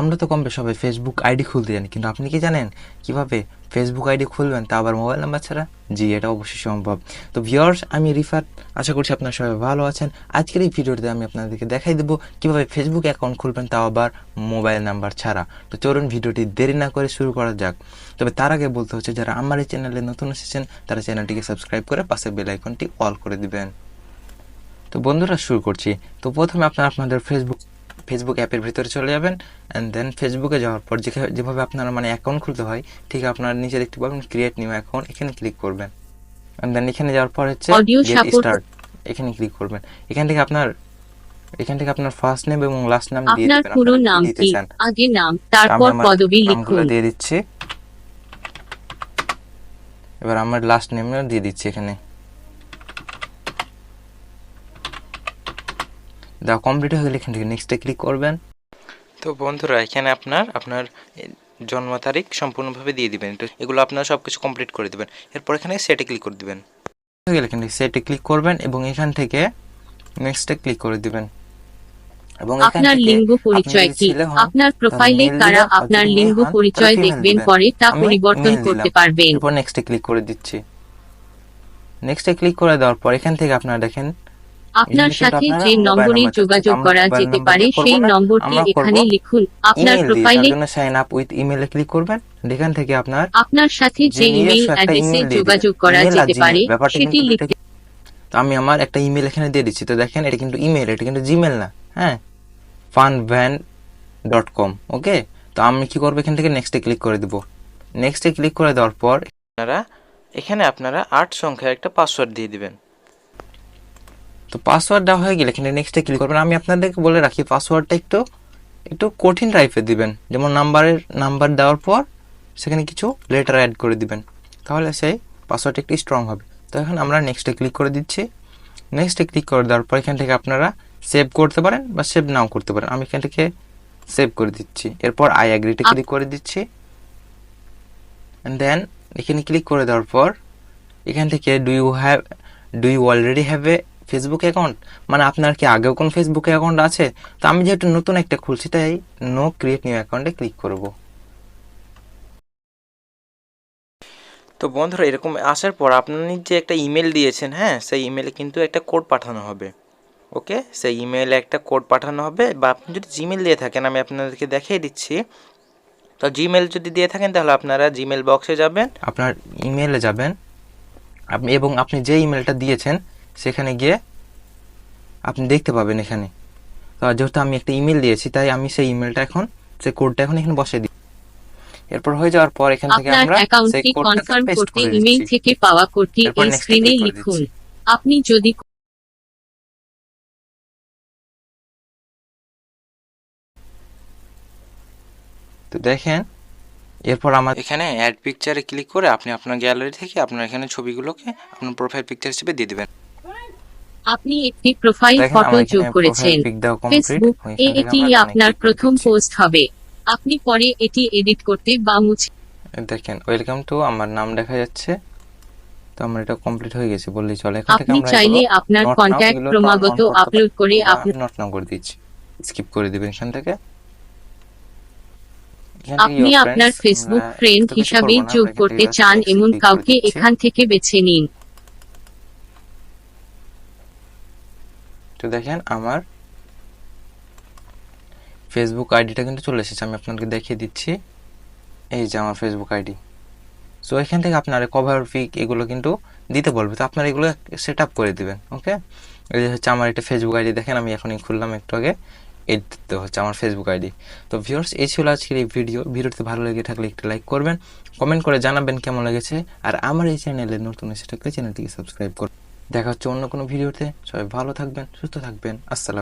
আমরা তো কম বেশি সবাই ফেসবুক আইডি খুলতে জানি, কিন্তু আপনি কি জানেন কীভাবে ফেসবুক আইডি খুলবেন তা আবার মোবাইল নাম্বার ছাড়া? জি, এটা অবশ্যই সম্ভব। তো ভিউয়ার্স আমি রিফাত, আশা করছি আপনারা সবাই ভালো আছেন। আজকের এই ভিডিওতে আমি আপনাদেরকে দেখাই দেবো কীভাবে ফেসবুক অ্যাকাউন্ট খুলবেন তাও আবার মোবাইল নাম্বার ছাড়া। তো চলুন ভিডিওটি দেরি না করে শুরু করা যাক। তবে তার আগে বলতে হচ্ছে, যারা আমার এই চ্যানেলে নতুন এসেছেন, তারা চ্যানেলটিকে সাবস্ক্রাইব করে পাশে বেল আইকনটি অল করে দিবেন। তো বন্ধুরা, শুরু করছি। তো প্রথমে আপনারা আপনাদের ফেসবুক ফেসবুক অ্যাপের ভিতরে চলে যাবেন অ্যান্ড দেন ফেসবুকে যাওয়ার পর যেভাবে আপনার মানে অ্যাকাউন্ট খুলতে হয় ঠিক আপনার নিচে দেখতে পাবেন ক্রিয়েট নিউ অ্যাকাউন্ট এখানে ক্লিক করবেন। অ্যান্ড দেন এখানে যাওয়ার পর হচ্ছে গেট স্টার্ট এখানে ক্লিক করবেন। এখান থেকে আপনার এখান থেকে আপনার ফার্স্ট নেম এবং লাস্ট নাম দিয়ে আপনার পুরো নাম কি? আগে নাম তারপর পদবি লিখুন। দিয়ে দিচ্ছি। এবার আমার লাস্ট নেম দিয়ে দিচ্ছি এখানে। দা কমপ্লিট হয়ে গেলে এখান থেকে নেক্সটে ক্লিক করবেন। তো বন্ধুরা এখানে আপনার আপনার জন্ম তারিখ সম্পূর্ণভাবে দিয়ে দিবেন। তো এগুলো আপনারা সব কিছু কমপ্লিট করে দিবেন। এরপর এখানে সেটে ক্লিক করে দিবেন। হয়ে গেলে এখান থেকে সেটে ক্লিক করবেন এবং এখান থেকে নেক্সটে ক্লিক করে দিবেন। এবং আপনার লিঙ্গ পরিচয় কি? আপনার প্রোফাইলে কারা আপনার লিঙ্গ পরিচয় দেখবেন পরে তা পরিবর্তন করতে পারবেন। এরপর নেক্সটে ক্লিক করে দিচ্ছি। নেক্সটে ক্লিক করে দেওয়ার পর এখান থেকে আপনারা দেখেন আপনার সাথে যে নম্বরে যোগাযোগ করা যেতে পারে সেই নম্বরটি এখানে লিখুন। আপনার প্রোফাইলে সাইন আপ উইথ ইমেলে ক্লিক করবেন। এখান থেকে আপনার আপনার সাথে যে ইমেল অ্যাড্রেসে যোগাযোগ করা যেতে পারে সেটি তো আমি আমার একটা ইমেল এখানে দিয়ে দিচ্ছি। তো দেখেন এটা কিন্তু ইমেল এটা কিন্তু জিমেল না হ্যাঁ? ফান ভ্যান ডট কম ওকে তো আমি কি করব? এখান থেকে নেক্সটে ক্লিক করে দিব। নেক্সটে ক্লিক করে দেওয়ার পর আপনারা এখানে আপনারা আট সংখ্যার একটা পাসওয়ার্ড দিয়ে দিবেন। তো পাসওয়ার্ড দেওয়া হয়ে গেলে এখানে নেক্সটে ক্লিক করবেন। আমি আপনাদেরকে বলে রাখি পাসওয়ার্ডটা একটু একটু কঠিন টাইপের দিবেন। যেমন নাম্বারের নাম্বার দেওয়ার পর সেখানে কিছু লেটার অ্যাড করে দিবেন। তাহলে সেই পাসওয়ার্ডটা একটু স্ট্রং হবে। তো এখন আমরা নেক্সটে ক্লিক করে দিচ্ছি। নেক্সটে ক্লিক করে দেওয়ার পর এখান থেকে আপনারা সেভ করতে পারেন বা সেভ নাও করতে পারেন। আমি এখান থেকে সেভ করে দিচ্ছি। এরপর আই অ্যাগ্রিতে ক্লিক করে দিচ্ছি। দেন এখানে ক্লিক করে দেওয়ার পর এখান থেকে do you have do you already have a Facebook account মানে আপনার কি আগেও কোন ফেসবুক অ্যাকাউন্ট আছে? তো আমি যেহেতু নতুন একটা খুলছি তাই নো ক্রিয়েট নিউ অ্যাকাউন্টে ক্লিক করব। তো বন্ধুরা এরকম আসার পর আপনি যে একটা ইমেল দিয়েছেন হ্যাঁ? সেই ইমেলে কিন্তু একটা কোড পাঠানো হবে। ওকে সেই ইমেলে একটা কোড পাঠানো হবে বা আপনি যদি জিমেল দিয়ে থাকেন আমি আপনাদেরকে দেখিয়ে দিচ্ছি। তো জিমেল যদি দিয়ে থাকেন তাহলে আপনারা জিমেল বক্সে যাবেন। আপনার ইমেলে যাবেন। আপনি এবং আপনি যে ইমেলটা দিয়েছেন সেখানে গিয়ে আপনি দেখতে পাবেন এখানে। তো যেহেতু আমি একটা ইমেল দিয়েছি তাই আমি সেই ইমেলটা এখন সেই কোডটা এখন এখানে বসে দিই। এরপর হয়ে যাওয়ার পর এখান থেকে আমরা সেই কোডটাকে কনফার্ম পেস্ট করতে করে ইমেল থেকে পাওয়া কোডটি এই স্ক্রিনে লিখুন। আপনি যদি তো দেখেন এরপর আমার এখানে অ্যাড পিকচারে ক্লিক করে আপনি আপনার গ্যালারি থেকে আপনার এখানে ছবিগুলোকে আপনার প্রোফাইল পিকচার হিসেবে দিয়ে দিবেন। আপনি একটি প্রোফাইল ফটো যোগ করেছেন। ফেসবুক এ এটি আপনার প্রথম পোস্ট হবে। আপনি পরে এটি এডিট করতে বা মুছে দেখেন ওয়েলকাম টু আমার নাম দেখা যাচ্ছে। তো আমার এটা কমপ্লিট হয়ে গেছে বললেই চলে। এখান থেকে আপনি আমরা চাইলে আপনার কন্ট্যাক্ট ক্রমাগত আপলোড করে আপনি নট নাও করে দিচ্ছি। স্কিপ করে দিবেন এখান থেকে। আপনি আপনার ফেসবুক ফ্রেন্ড হিসাবে যোগ করতে চান এমন কাউকে এখান থেকে বেছে নিন। তো দেখেন, আমার ফেসবুক আইডিটা কিন্তু চলে এসেছে, আমি আপনাকে দেখিয়ে দিচ্ছি। এই যে আমার ফেসবুক আইডি সো এখান থেকে আপনারা কভার পিক এগুলো কিন্তু দিতে বলবে। তো আপনারা এগুলো সেট আপ করে দিবেন ওকে এই যে হচ্ছে আমার এটা ফেসবুক আইডি দেখেন আমি এখনই খুললাম একটু আগে। এই তো হচ্ছে আমার ফেসবুক আইডি তো ভিউয়ার্স এই ছিল আজকের এই ভিডিও ভিডিওতে ভালো লেগে থাকলে একটু লাইক করবেন কমেন্ট করে জানাবেন কেমন লেগেছে। আর আমার এই চ্যানেলে নতুন এসে থাকলে চ্যানেলটিকে সাবস্ক্রাইব করুন দেখা হচ্ছে অন্য কোনো ভিডিওতে। সবাই ভালো থাকবেন সুস্থ থাকবেন। আসসালাম